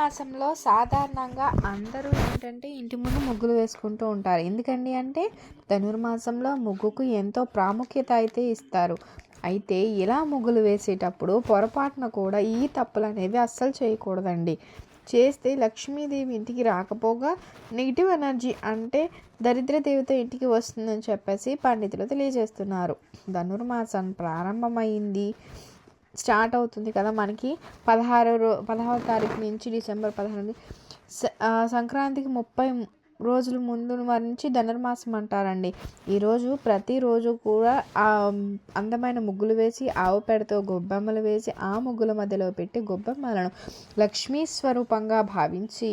మాసంలో సాధారణంగా అందరూ ఏంటంటే ఇంటి ముందు ముగ్గులు వేసుకుంటూ ఉంటారు. ఎందుకండి అంటే ధనుర్మాసంలో ముగ్గుకు ఎంతో ప్రాముఖ్యత అయితే ఇస్తారు. అయితే ఇలా ముగ్గులు వేసేటప్పుడు పొరపాటున కూడా ఈ తప్పులు అనేవి అస్సలు చేయకూడదండి. చేస్తే లక్ష్మీదేవి ఇంటికి రాకపోగా నెగిటివ్ ఎనర్జీ అంటే దరిద్ర దేవత ఇంటికి వస్తుందని చెప్పేసి పండితులు తెలియజేస్తున్నారు. ధనుర్మాసం ప్రారంభమైంది. స్టార్ట్ అవుతుంది కదా మనకి పదహారు రో పదహారు తారీఖు నుంచి డిసెంబర్ పదహారు సంక్రాంతికి ముప్పై రోజుల ముందు నుంచి ధనుర్మాసం అంటారండి. ఈరోజు ప్రతిరోజు కూడా ఆ అందమైన ముగ్గులు వేసి ఆవు పెడతో గొబ్బెమ్మలు వేసి ఆ ముగ్గుల మధ్యలో పెట్టి గొబ్బెమ్మలను లక్ష్మీ స్వరూపంగా భావించి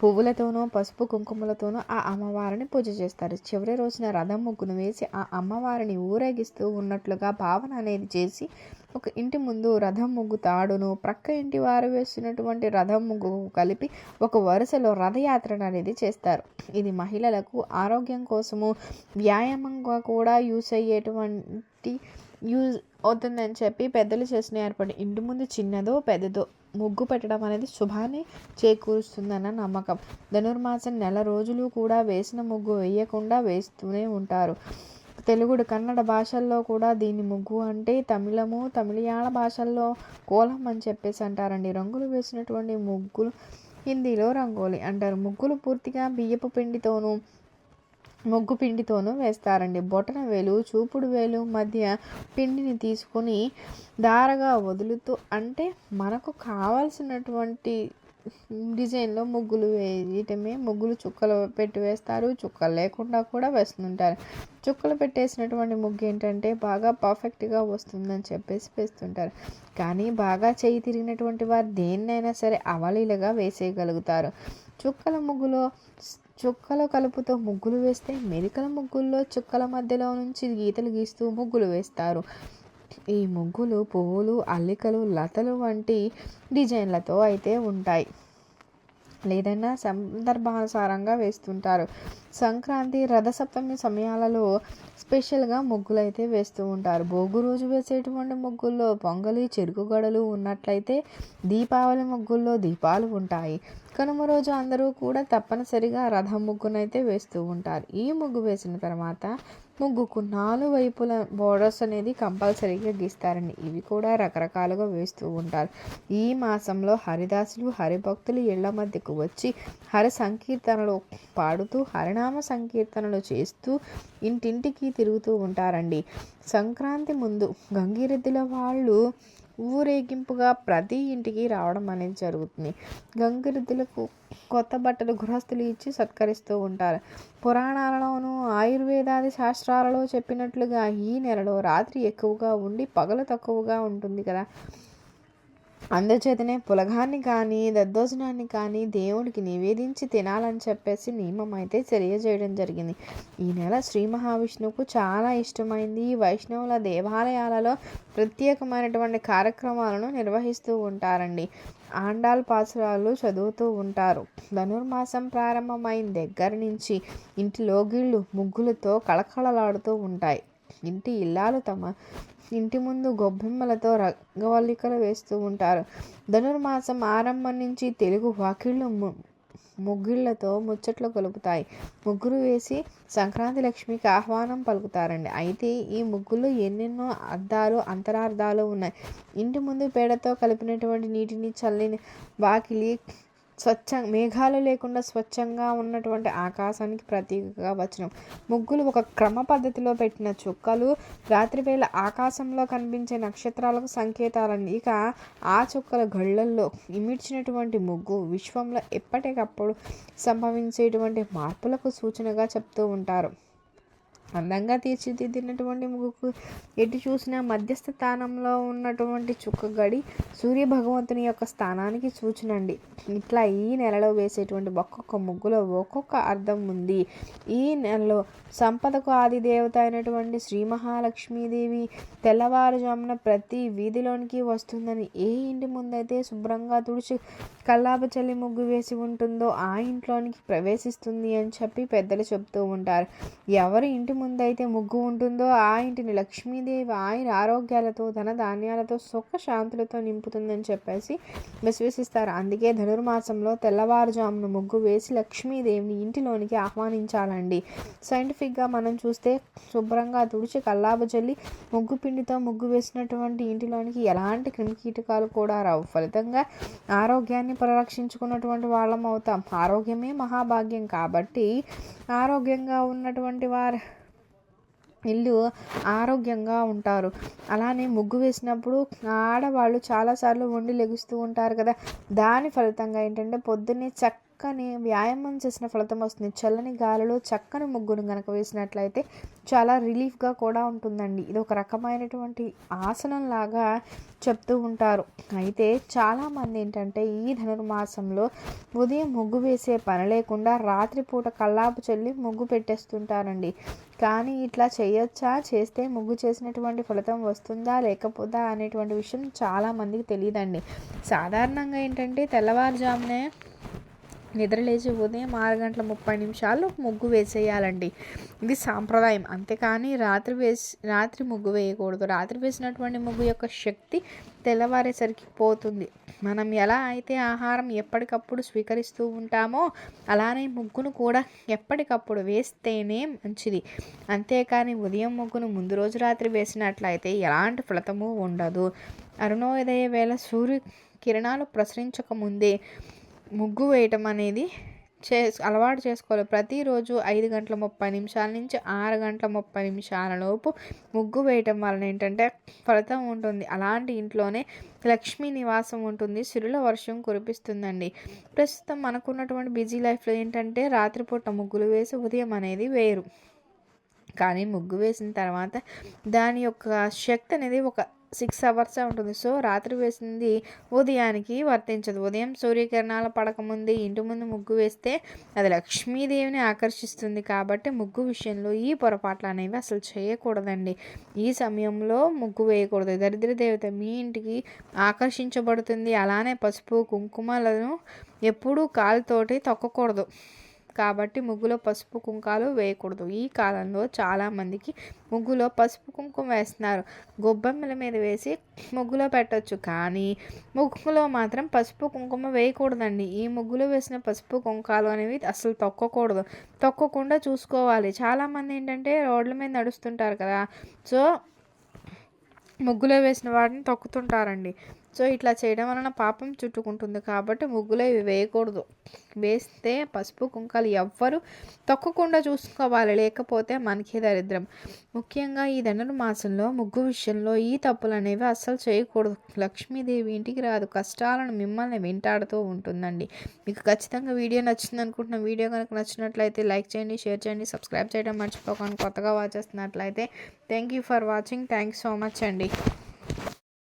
పువ్వులతోనూ పసుపు కుంకుమలతోనూ ఆ అమ్మవారిని పూజ చేస్తారు. చివరి రోజున రథం ముగ్గును వేసి ఆ అమ్మవారిని ఊరేగిస్తూ ఉన్నట్లుగా భావన అనేది చేసి ఒక ఇంటి ముందు రథం ముగ్గు తాడును ప్రక్క ఇంటి వారు వేస్తున్నటువంటి రథం ముగ్గు కలిపి ఒక వరుసలో రథయాత్రను అనేది చేస్తారు. ఇది మహిళలకు ఆరోగ్యం కోసము వ్యాయామంగా కూడా యూస్ అయ్యేటువంటి యూజ్ అవుతుందని చెప్పి పెద్దలు చేసిన ఏర్పాటు. ఇంటి ముందు చిన్నదో పెద్దదో ముగ్గు పెట్టడం అనేది శుభాన్ని చేకూరుస్తుందన్న నమ్మకం. ధనుర్మాసం నెల రోజులు కూడా వేసిన ముగ్గు వేయకుండా వేస్తూనే ఉంటారు. తెలుగుడు కన్నడ భాషల్లో కూడా దీని ముగ్గు అంటే తమిళము తమిళయాళ భాషల్లో కోలం అని చెప్పేసి అంటారండి. రంగులు వేసినటువంటి ముగ్గులు హిందీలో రంగోలి అంటారు. ముగ్గులు పూర్తిగా బియ్యపు పిండితోనూ ముగ్గు పిండితోనూ వేస్తారండి. బొటన వేలు చూపుడు వేలు మధ్య పిండిని తీసుకొని దారగా వదులుతూ అంటే మనకు కావాల్సినటువంటి డిజైన్లో ముగ్గులు వేయటమే ముగ్గులు చుక్కలు పెట్టి వేస్తారు. చుక్కలు లేకుండా కూడా వేస్తుంటారు. చుక్కలు పెట్టేసినటువంటి ముగ్గు ఏంటంటే బాగా పర్ఫెక్ట్గా వస్తుందని చెప్పేసి వేస్తుంటారు. కానీ బాగా చేయి తిరిగినటువంటి వారు దేన్నైనా సరే అవలీలగా వేసేయగలుగుతారు. చుక్కల ముగ్గులో చుక్కల కలుపుతో ముగ్గులు వేస్తే మెరికల ముగ్గుల్లో చుక్కల మధ్యలో నుంచి గీతలు గీస్తూ ముగ్గులు వేస్తారు. ఈ ముగ్గులు పువ్వులు అల్లికలు లతలు వంటి డిజైన్లతో అయితే ఉంటాయి. లేదన్నా సందర్భానుసారంగా వేస్తుంటారు. సంక్రాంతి రథసప్తమి సమయాలలో స్పెషల్గా ముగ్గులు అయితే వేస్తూ ఉంటారు. భోగు రోజు వేసేటువంటి ముగ్గుల్లో పొంగలి చెరుకు గడలు ఉన్నట్లయితే దీపావళి ముగ్గుల్లో దీపాలు ఉంటాయి. కనుమ రోజు అందరూ కూడా తప్పనిసరిగా రథం ముగ్గునైతే వేస్తూ ఉంటారు. ఈ ముగ్గు వేసిన తర్వాత ముగ్గుకు నాలుగు వైపుల బోర్డర్స్ అనేది కంపల్సరీగా గీస్తారండి. ఇవి కూడా రకరకాలుగా వేస్తూ ఉంటారు. ఈ మాసంలో హరిదాసులు హరిభక్తులు ఇళ్ళ మధ్యకు వచ్చి హరి సంకీర్తనలు పాడుతూ హరినామ సంకీర్తనలు చేస్తూ ఇంటింటికి తిరుగుతూ ఉంటారండి. సంక్రాంతి ముందు గంగిరెద్దుల వాళ్ళు ఊరేగింపుగా ప్రతి ఇంటికి రావడం అనేది జరుగుతుంది. గంగిరెద్దులకు కొత్త బట్టలు గృహస్థులు ఇచ్చి సత్కరిస్తూ ఉంటారు. పురాణాలలోనూ ఆయుర్వేదాది శాస్త్రాలలో చెప్పినట్లుగా ఈ నెలలో రాత్రి ఎక్కువగా ఉండి పగలు తక్కువగా ఉంటుంది కదా. అందుచేతనే పులగాన్ని కానీ దద్దోజనాన్ని కానీ దేవుడికి నివేదించి తినాలని చెప్పేసి నియమం అయితే తెలియజేయడం జరిగింది. ఈ నెల శ్రీ మహావిష్ణువుకు చాలా ఇష్టమైంది. ఈ వైష్ణవుల దేవాలయాలలో ప్రత్యేకమైనటువంటి కార్యక్రమాలను నిర్వహిస్తూ ఉంటారండి. ఆండాల్ పాసురాలు చదువుతూ ఉంటారు. ధనుర్మాసం ప్రారంభమైన దగ్గర నుంచి ఇంటి లోగిళ్ళు ముగ్గులతో కళకళలాడుతూ ఉంటాయి. ఇంటి ఇల్లాలు తమ ఇంటి ముందు గొబ్బెమ్మలతో రంగవల్లికలు వేస్తూ ఉంటారు. ధనుర్మాసం ఆరంభం నుంచి తెలుగు వాకిళ్ళు ము- ముగ్గుళ్ళతో ముచ్చట్లు కలుపుతాయి ముగ్గురు వేసి సంక్రాంతి లక్ష్మికి ఆహ్వానం పలుకుతారండి. అయితే ఈ ముగ్గులు ఎన్నెన్నో అర్థాలు అంతరార్థాలు ఉన్నాయి. ఇంటి ముందు పేడతో కలిపినటువంటి నీటిని చల్లిన వాకిలి స్వచ్ఛ మేఘాలు లేకుండా స్వచ్ఛంగా ఉన్నటువంటి ఆకాశానికి ప్రతీకగా వచనం. ముగ్గులు ఒక క్రమ పద్ధతిలో పెట్టిన చుక్కలు రాత్రివేళ ఆకాశంలో కనిపించే నక్షత్రాలకు సంకేతాలండి ఇక ఆ చుక్కల గళ్ళల్లో ఇమిడ్చినటువంటి ముగ్గు విశ్వంలో ఎప్పటికప్పుడు సంభవించేటువంటి మార్పులకు సూచనగా చెప్తూ ఉంటారు. అందంగా తీర్చిదిద్దినటువంటి ముగ్గుకు ఎటు చూసినా మధ్యస్థ స్థానంలో ఉన్నటువంటి చుక్క గడి సూర్య భగవంతుని యొక్క స్థానానికి సూచనండి. ఇట్లా ఈ నెలలో వేసేటువంటి ఒక్కొక్క ముగ్గులో ఒక్కొక్క అర్థం ఉంది. ఈ నెలలో సంపదకు ఆది దేవత అయినటువంటి శ్రీ మహాలక్ష్మీదేవి తెల్లవారుజామున ప్రతి వీధిలోనికి వస్తుందని ఏ ఇంటి ముందైతే శుభ్రంగా తుడిచి కల్లాప చల్లి ముగ్గు వేసి ఉంటుందో ఆ ఇంట్లోనికి ప్రవేశిస్తుంది అని చెప్పి పెద్దలు చెప్తూ ఉంటారు. ఎవరి ఇంటి ముందు అయితే ముగ్గు ఉంటుందో ఆ ఇంటిని లక్ష్మీదేవి ఆయన ఆరోగ్యాలతో ధన ధాన్యాలతో సుఖ శాంతులతో నింపుతుందని చెప్పేసి విశ్వసిస్తారు. అందుకే ధనుర్మాసంలో తెల్లవారుజామున ముగ్గు వేసి లక్ష్మీదేవిని ఇంటిలోనికి ఆహ్వానించాలండి. సైంటిఫిక్గా మనం చూస్తే శుభ్రంగా తుడిచి కల్లాబు చల్లి ముగ్గు పిండితో ముగ్గు వేసినటువంటి ఇంటిలోనికి ఎలాంటి క్రిమికీటకాలు కూడా రావు. ఫలితంగా ఆరోగ్యాన్ని పరిరక్షించుకున్నటువంటి వాళ్ళం అవుతాం. ఆరోగ్యమే మహాభాగ్యం కాబట్టి ఆరోగ్యంగా ఉన్నటువంటి వారు ఇల్లు ఆరోగ్యంగా ఉంటారు. అలానే ముగ్గు వేసినప్పుడు ఆడవాళ్ళు చాలాసార్లు వండి లెగుస్తూ ఉంటారు కదా. దాని ఫలితంగా ఏంటంటే పొద్దున్నే చక్క చక్కని వ్యాయామం చేసిన ఫలితం వస్తుంది. చల్లని గాలిలో చక్కని ముగ్గును కనుక వేసినట్లయితే చాలా రిలీఫ్గా కూడా ఉంటుందండి. ఇది ఒక రకమైనటువంటి ఆసనం లాగా చెప్తూ ఉంటారు. అయితే చాలామంది ఏంటంటే ఈ ధనుర్మాసంలో ఉదయం ముగ్గు వేసే పని లేకుండా రాత్రిపూట కల్లాపు చల్లి ముగ్గు పెట్టేస్తుంటారండి. కానీ ఇట్లా చేయొచ్చా? చేస్తే ముగ్గు చేసినటువంటి ఫలితం వస్తుందా? లేకపోదా? అనేటువంటి విషయం చాలామందికి తెలియదండి సాధారణంగా ఏంటంటే తెల్లవారుజామునే నిద్రలేచి ఉదయం ఆరు గంటల ముప్పై నిమిషాలు ముగ్గు వేసేయాలండి. ఇది సాంప్రదాయం. అంతేకాని రాత్రి వేసి రాత్రి ముగ్గు వేయకూడదు. రాత్రి వేసినటువంటి ముగ్గు యొక్క శక్తి తెల్లవారేసరికి పోతుంది. మనం ఎలా అయితే ఆహారం ఎప్పటికప్పుడు స్వీకరిస్తూ ఉంటామో అలానే ముగ్గును కూడా ఎప్పటికప్పుడు వేస్తేనే మంచిది. అంతేకాని ఉదయం ముగ్గును ముందు రోజు రాత్రి వేసినట్లయితే ఎలాంటి ఫలితము ఉండదు. అరుణోదయ వేళ సూర్య కిరణాలు ప్రసరించక ముందే ముగ్గు వేయటం అనేది చే అలవాటు చేసుకోవాలి. ప్రతిరోజు ఐదు గంటల ముప్పై నిమిషాల నుంచి ఆరు గంటల ముప్పై నిమిషాల లోపు ముగ్గు వేయటం వలన ఏంటంటే ఫలితం ఉంటుంది. అలాంటి ఇంట్లోనే లక్ష్మీ నివాసం ఉంటుంది. సిరుల వర్షం కురిపిస్తుందండి. ప్రస్తుతం మనకున్నటువంటి బిజీ లైఫ్లో ఏంటంటే రాత్రిపూట ముగ్గులు వేసి ఉదయం అనేది వేరు కానీ ముగ్గు వేసిన తర్వాత దాని యొక్క శక్తి అనేది ఒక సిక్స్ అవర్సే ఉంటుంది. సో రాత్రి వేసింది ఉదయానికి వర్తించదు. ఉదయం సూర్యకిరణాల పడకముందే ఇంటి ముందు ముగ్గు వేస్తే అది లక్ష్మీదేవిని ఆకర్షిస్తుంది. కాబట్టి ముగ్గు విషయంలో ఈ పొరపాట్లు అనేవి అసలు చేయకూడదండి. ఈ సమయంలో ముగ్గు వేయకూడదు. దరిద్ర దేవత మీ ఇంటికి ఆకర్షించబడుతుంది. అలానే పసుపు కుంకుమలను ఎప్పుడూ కాలుతోటి తొక్కకూడదు. కాబట్టి ముగ్గులో పసుపు కుంకాలు వేయకూడదు. ఈ కాలంలో చాలామందికి ముగ్గులో పసుపు కుంకుమ వేస్తున్నారు. గొబ్బెమ్మల మీద వేసి ముగ్గులో పెట్టచ్చు. కానీ ముగ్గులో మాత్రం పసుపు కుంకుమ వేయకూడదండి. ఈ ముగ్గులో వేసిన పసుపు కుంకాలు అనేవి అసలు తొక్కకూడదు. తొక్కకుండా చూసుకోవాలి. చాలామంది ఏంటంటే రోడ్ల మీద నడుస్తుంటారు కదా. సో ముగ్గులో వేసిన వాటిని తొక్కుతుంటారండి. సో ఇట్లా చేయడం వలన పాపం చుట్టుకుంటుంది. కాబట్టి ముగ్గులో ఇవి వేయకూడదు. వేస్తే పసుపు కుంకాలు ఎవ్వరు తొక్కకుండా చూసుకోవాలి. లేకపోతే మనకి దరిద్రం. ముఖ్యంగా ఈ ధనుర్మాసంలో మాసంలో ముగ్గు విషయంలో ఈ తప్పులు అనేవి అస్సలు చేయకూడదు. లక్ష్మీదేవి ఇంటికి రాదు. కష్టాలను మిమ్మల్ని వెంటాడుతూ ఉంటుందండి. మీకు ఖచ్చితంగా వీడియో నచ్చింది అనుకుంటున్న వీడియో కనుక నచ్చినట్లయితే లైక్ చేయండి షేర్ చేయండి సబ్స్క్రైబ్ చేయడం మర్చిపోకండి. కొత్తగా వాచ్ చేస్తున్నట్లయితే thank you for watching. Thank so much అండి.